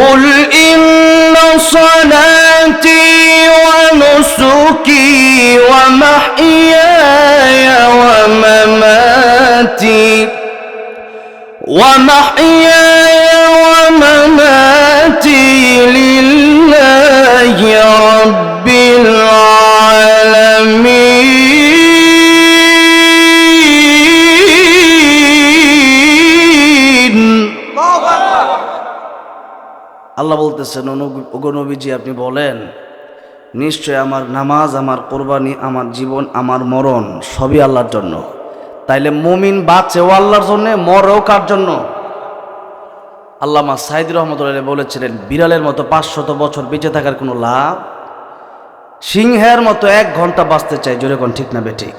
قل إن صلاتي ونسكي ومحياي ومماتي ومحياي ومماتي لله رب العالمين আল্লাহ বলতেছেন নবীজি, আপনি বলেন, নিশ্চয় আমার নামাজ, আমার কোরবানি, আমার জীবন, আমার মরণ সবই আল্লাহর জন্য। তাইলে মুমিন বাঁচেও আল্লাহর জন্য, মরেও কার জন্য? আল্লামা সাইদ রহমতুল্লাহ বলেছিলেন, বিড়ালের মতো পাঁচশত বছর বেঁচে থাকার কোনো লাভ? সিংহের মতো এক ঘণ্টা বাঁচতে চাই। জোরে কোন ঠিক না বেঠিক?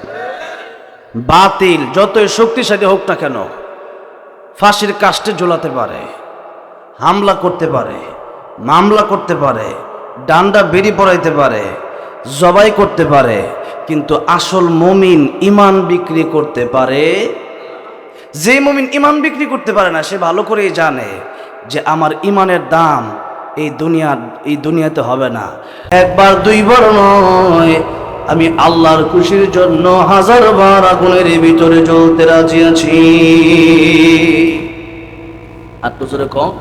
বাতিল, যতই শক্তিশালী হোক না কেন, ফাঁসির কাষ্টে ঝোলাতে পারে। হামলা করতে পারে, মামলা করতে পারে, ডান্ডা বেরি পড়াইতে পারে, জবাই করতে পারে, কিন্তু আসল মমিন ইমান বিক্রি করতে পারে। যে মমিন ইমান বিক্রি করতে পারে না, সে ভালো করেই জানে যে আমার ইমানের দাম এই দুনিয়া, এই দুনিয়াতে হবে না। একবার, দুইবার নয়, আমি আল্লাহর খুশির জন্য হাজার বার আগুনের ভিতরে জ্বলতে রাজি আছি। আর তো কম?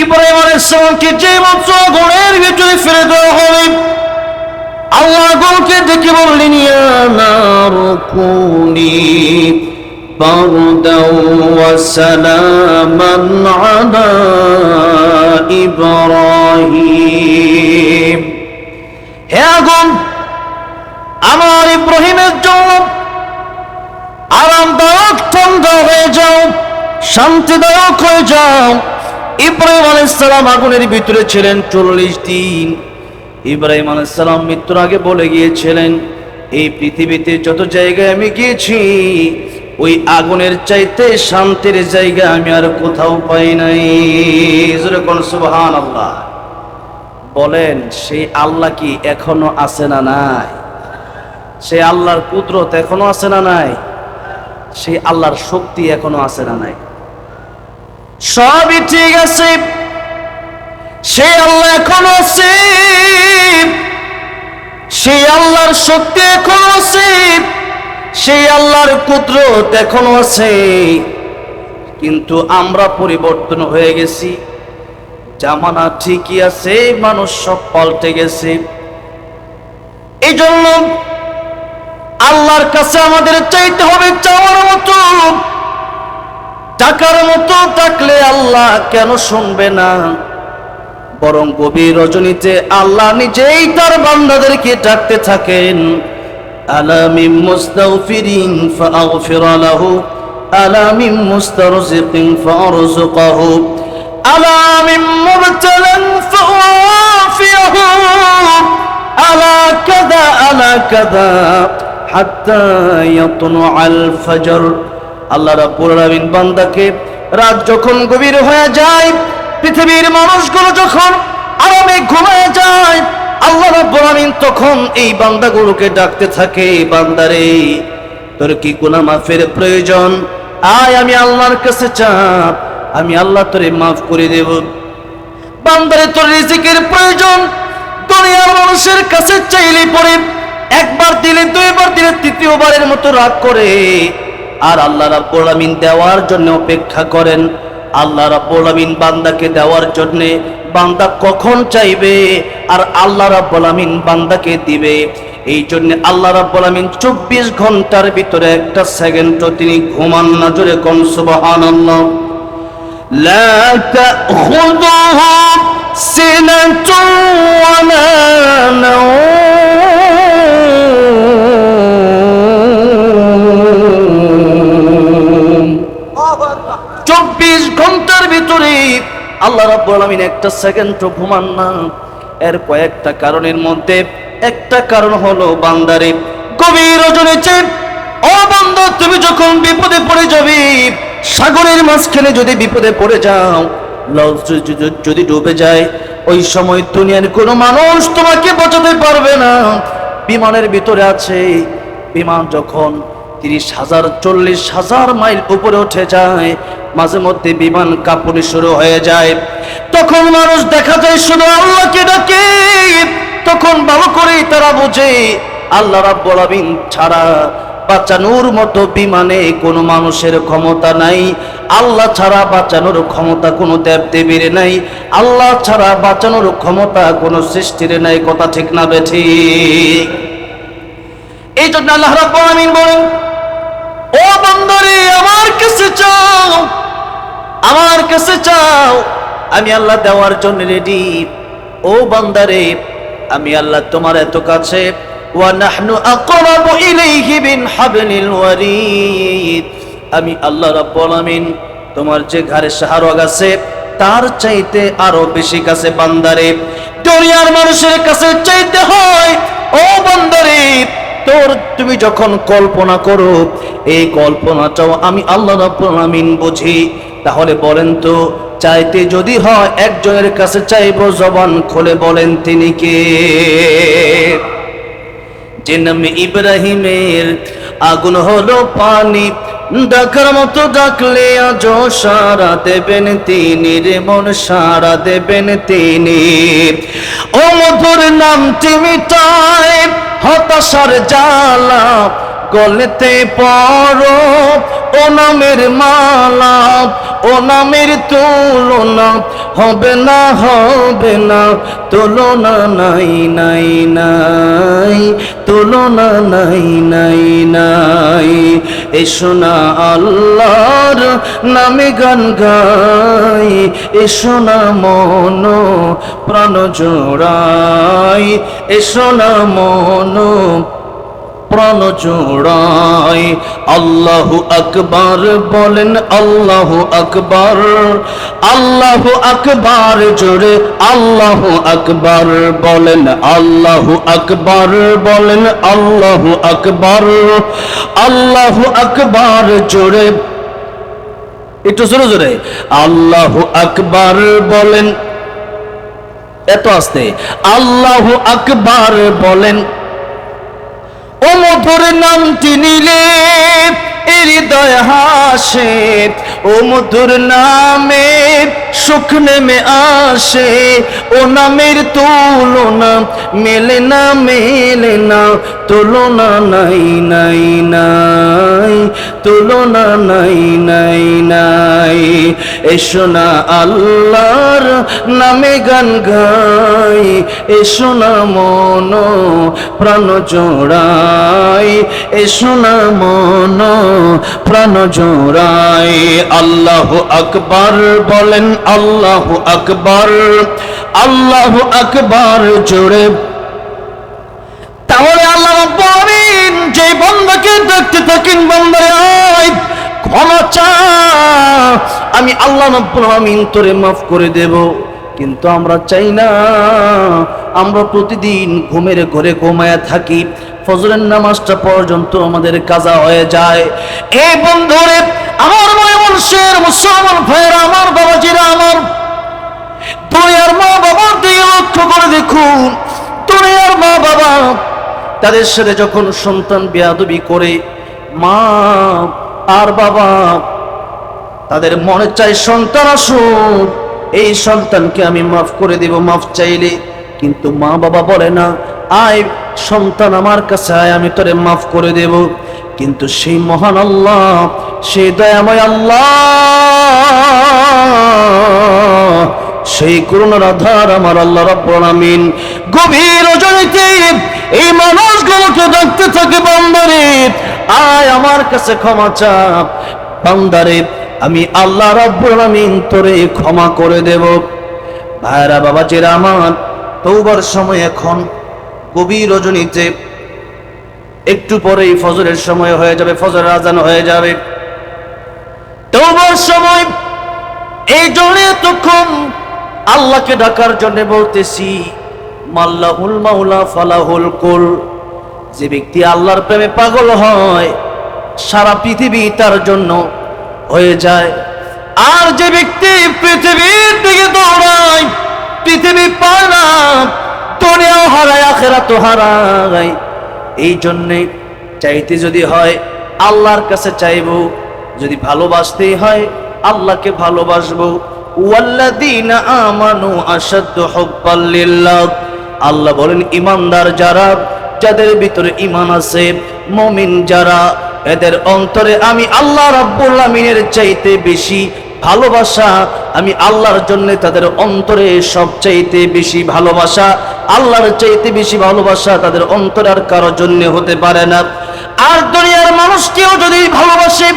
ইব্রাহিম আলাইহিসসালামকে যে মাত্র আগুনের ভিতরে ফেলে দেওয়া হবে আল্লাহ আগুনকে ডেকে বললেন, ইয়া নারু কুনি বারদাও ওয়া সালামান আলা ইব্রাহিম। হে আগুন, আমার ইব্রাহিমের জন্য আরামদায়ক, ঠান্ডা হয়ে যাও, শান্তিদায়ক হয়ে যাও। ইব্রাহিম আলাইসালাম আগুনের ভিতরে ছিলেন চল্লিশ দিন। ইব্রাহিম আলাইসালাম মৃত্যুর আগে বলে গিয়েছিলেন, এই পৃথিবীতে যত জায়গায় আমি গিয়েছি, ওই আগুনের চাইতে শান্তির জায়গা আমি আর কোথাও পাই নাই। কোন সুবহান আল্লাহ বলেন সেই আল্লাহ কি এখনও আছে না নাই? সেই আল্লাহর কুদরত এখনও আছে না নাই? সেই আল্লাহর শক্তি এখনও আছে না নাই। সবই ঠিক আছে। সেই আল্লাহ এখন আছে। সেই আল্লাহর শক্তি এখনও আছে। সেই আল্লাহর কুদরত এখনও আছে। কিন্তু আমরা পরিবর্তন হয়ে গেছি। জামানা ঠিকই আছে, মানুষ সব পাল্টে গেছে। এই জন্য আল্লাহর কাছে আমাদের চাইতে হবে চাওয়ার মতো। টাকার মতো থাকলে আল্লাহ কেন শুনবে না? বরং গভীর রজনীতে আল্লাহ নিজেই তার বান্দাদেরকে ডাকতে থাকেন। আলামিম মুস্তাগফিরিন ফাগফির লাহু আলামিম মুস্তারজিকিন ফারযুকহু আলামিম মুবতালান ফাওয়াফিহু আলা কাদা আলা কাদা হাত্তা ইয়াতলুআল ফজর। আল্লাহ রাব্বুল বান্দাকে রাত যখন গভীর হয়ে যায়, পৃথিবীর মানুষগুলো যখন আরামে ঘুমায় যায়, আল্লাহ রাব্বুল তখন এই বান্দাগুলোকে ডাকতে থাকে, বান্দারে, তোর কি গুনাহ মাফের প্রয়োজন? আয়, আমি আল্লাহর কাছে চাপ, আমি আল্লাহ তোরে মাফ করে দেব। বান্দারে, তোর রিজিকের প্রয়োজন। দুনিয়ার মানুষের কাছে চাইলে পরে একবার দিলে, দুইবার দিলে তৃতীয়বারের মতো রাগ করে। আর আল্লাহ রাব্বুল দেওয়ার জন্য অপেক্ষা করেন। আল্লাহ রাব্বুল বান্দাকে দেওয়ার জন্যে বান্দা কখন চাইবে আর আল্লাহ রাব্বুল বান্দাকে দিবে। এই জন্য আল্লাহ রাব্বুল চব্বিশ ঘণ্টার ভিতরে একটা সেকেন্ডও তিনি ঘুমান না, জোরে কম সুবহানাল্লাহ। লা তাখুযুহু সিনাতুন ওয়া ভিতরে আল্লাহ রাব্বুল একটা সেকেন্ডও ঘুমান না। এর কয়েকটা কারণের মধ্যে একটা কারণ হলো বান্দারে ও তুমি যখন বিপদে পড়ে যাবে, সাগরের মাঝখানে যদি বিপদে পড়ে যাও যদি ডুবে যায়, ওই সময় দুনিয়ার কোনো মানুষ তোমাকে বাঁচাতে পারবে না। বিমানের ভিতরে আছে, বিমান যখন তিরিশ হাজার, চল্লিশ হাজার মাইল উপরে উঠে যায় মাঝে মধ্যে বিমান কাঁপুনি শুরু হয়ে যায়। তখন মানুষ দেখা যায় শুধু আল্লাহকে ডাকে। তখন ভালো করেই তারা বোঝে, আল্লাহ রাব্বুল আলামিন ছাড়া বাঁচানোর মতো বিমানে কোনো মানুষের ক্ষমতা নাই। আল্লাহ ছাড়া বাঁচানোর ক্ষমতা কোনো দেব দেবীর নাই। আল্লাহ ছাড়া বাঁচানোর ক্ষমতা কোনো সৃষ্টির নাই, কথা ঠিক না বেঠি এই জন্য আল্লাহ রাব্বুল আলামিন বলেন, ও বন্দরে, আমার কাছে চাও, আমার কাছে চাও, আমি আল্লাহ দেওয়ার জন্য রেডি ও বান্দারে, আমি আল্লাহ তোমার এত কাছে। আমি আল্লাহ তোমার যে ঘরে শাহরগ আছে, তার চাইতে আরও বেশি কাছে বান্দারে। দুনিয়ার মানুষের কাছে চাইতে হয়, ও বান্দারে তোর তুমি যখন কল্পনা করো, এই কল্পনাটাও আমি আল্লাহ রাব্বুল বুঝি। তাহলে বলেন তো, চাইতে যদি হয় একজনের কাছে চাইব জবান খুলে বলেন তিনি কে? যে নামে ইব্রাহিমের আগুন হলো পানি ডাকার মতো ডাকলে আজ সারা দেবেন তিনি রে মন সারা দেবেন তিনি। ও মধুর নামটি মিটায় হতাশার জ্বালা গলেতে পর ও নামের মালা ও নামের তুলনা হবে না হবে না। তুলনা নাই নাই নাই। তুলনা নাই নাই নাই। এসো না আল্লাহর নামে গান গাই। এসো না মন প্রাণ জোড়াই। এসো না মন প্রাণ জোড়াই আল্লাহ আকবার বলেন, আল্লাহ আকবার। আল্লাহ আকবার জোরে, আল্লাহ আকবার বলেন, আল্লাহ আকবার বলেন, আল্লাহ আকবার। আল্লাহ আকবার জোরে। একটু জোরে জোরে। আল্লাহ আকবার বলেন, এত আস্তে। আল্লাহ আকবার বলেন নাম নামটি নিলে হৃদয় হাসে ও মধুর নামে সুখ নেমে আসে। ও নামের তুলনা মেলে না মেলে না, তুলনা নাই নাই নাই। তুলনা নাই নাই নাই। এসো না আল্লাহর নামে গান গাই, এসো না মন প্রাণ জোড়াই, এসো না মন প্রাণ জোড়াই। আল্লাহ আকবার বলেন, আল্লাহ আকবার আল্লাহ আকবার জোরে থাকেন বন্দারে ক্ষমা চা আমি আল্লাহ আমিন তোরে মাফ করে দেব, কিন্তু আমরা চাই না। আমরা প্রতিদিন ঘুমের ঘরে ঘুমায় থাকি, ফজরের নামাজটা পর্যন্ত আমাদের কাজা হয়ে যায়। এই বন্ধুরে, আমার মনে মানুষের, মুসলমান ভাইয়েরা, আমার বাবাজিরা, আমার দুনিয়ার মা বাবার দিকে লক্ষ্য করে দেখুন। দুনিয়ার মা বাবা তাদের সাথে যখন সন্তান বেয়াদবি করে মা আর বাবা, তাদের মনে চাই সন্তান আসুক। এই সন্তানকে আমি মাফ করে দেব, মাফ চাইলে। কিন্তু মা বাবা বলে না, আয়, সন্তান আমার কাছে আয়, আমি তোরে মাফ করে দেব। কিন্তু সেই মহান আল্লাহ, সেই দয়াময় আল্লাহ, সেই করুণার আধার আমার আল্লাহ রাব্বুল গভীর রজনীতে এই মানুষগুলোকে ডাকতে থাকে বান্দারে। আয় আমার কাছে ক্ষমা চা বান্দারে, আমি আল্লাহ রাব্বুল আমিন তোরে ক্ষমা করে দেব। ভাইরা বাবা চেরা আমার তৌবার সময় এখন গভীর রজনীতে। একটু পরেই ফজরের সময় হয়ে যাবে, ফজরের আজান হয়ে যাবে। তৌবার সময়, এই জন্য তখন আল্লাহকে ডাকার জন্য বলতেছি, মাল্লাহুল মাওলা ফালাহুল কুল। যে ব্যক্তি আল্লাহর প্রেমে পাগল হয়, সারা পৃথিবী তার জন্য হয়ে যায়। আর যে ব্যক্তি পৃথিবীর দিকে দৌড়ায়, পৃথিবী পায় না, দুনিয়াও হারায়, আখেরাতও হারায়। এই জন্যে চাইতে যদি হয়, আল্লাহর কাছে চাইব, যদি ভালোবাসতেই হয়, আল্লাহকে ভালোবাসবো। আল্লাহ বলেন, ইমানদার যারা যাদের ভিতরে ইমান আছে, মমিন যারা, এদের অন্তরে আমি আল্লাহ রাব্বুল চাইতে বেশি ভালোবাসা, আমি আল্লাহর জন্য তাদের অন্তরে সবচাইতে বেশি ভালোবাসা, আল্লাহর চাইতে বেশি ভালোবাসা তাদের অন্তরে আর কারও জন্য হতে পারে না। আর দুনিয়ার মানুষকেও যদি ভালোবাসে,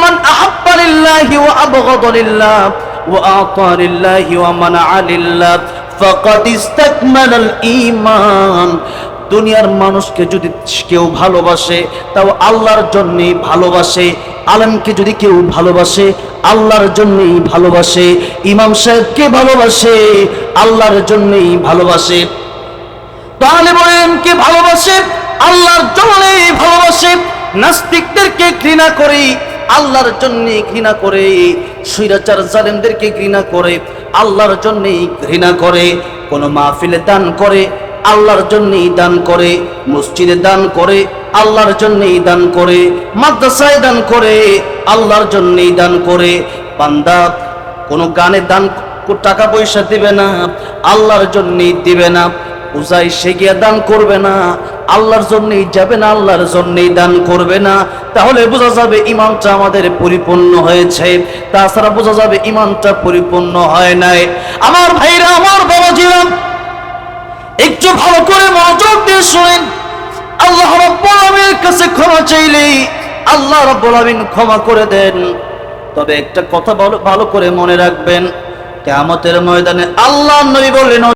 মান আহাব্বা লিল্লাহি ওয়া আবগাদা লিল্লাহ ওয়া আতা লিল্লাহি ওয়া মানাআ লিল্লাহ, ফাকাদ ইস্তাকমালাল ঈমান। দুনিয়ার মানুষকে যদি কেউ ভালোবাসে, তাও আল্লাহর জন্যই ভালোবাসে, আলমকে যদি কেউ ভালোবাসে, আল্লাহর জন্যেই ভালোবাসে, ইমাম সাহেবকে ভালোবাসে, আল্লাহর জন্যেই ভালোবাসে। তাহলে ভালোবাসে? আল্লাহর জন্যই ভালোবাসে। নাস্তিকদেরকে ঘৃণা করে, আল্লাহর জন্যে ঘৃণা করে। সুইরাচার জালেমদেরকে ঘৃণা করে, আল্লাহর জন্যেই ঘৃণা করে। কোনো মাহফিলে দান করে আল্লাহর জন্যই দান করে, মসজিদে দান করে, আল্লাহর জন্যই দান করে, মাদ্রাসায় দান করে, আল্লাহর জন্যই দান করে। বান্দা কোনো গানে দান টাকা পয়সা দিবে না, আল্লাহর জন্যই দিবে না। পূজাই সে গিয়া দান করবে না, আল্লাহর জন্যই যাবে না, আল্লাহর জন্যই দান করবে না। তাহলে বোঝা যাবে ইমানটা আমাদের পরিপূর্ণ হয়েছে। তাছাড়া বোঝা যাবে ইমানটা পরিপূর্ণ হয় নাই। আমার ভাইরা, আমার বাবাজিরা একটু ভালো করে মনোযোগ দিয়ে শুনেন। আল্লাহ রব্বুলের কাছে ক্ষমা চাইলেই আল্লাহ রব্বুল ক্ষমা করে দেন। তবে একটা কথা ভালো ভালো করে মনে রাখবেন, কেয়ামতের ময়দানে আল্লাহ নবী বললেন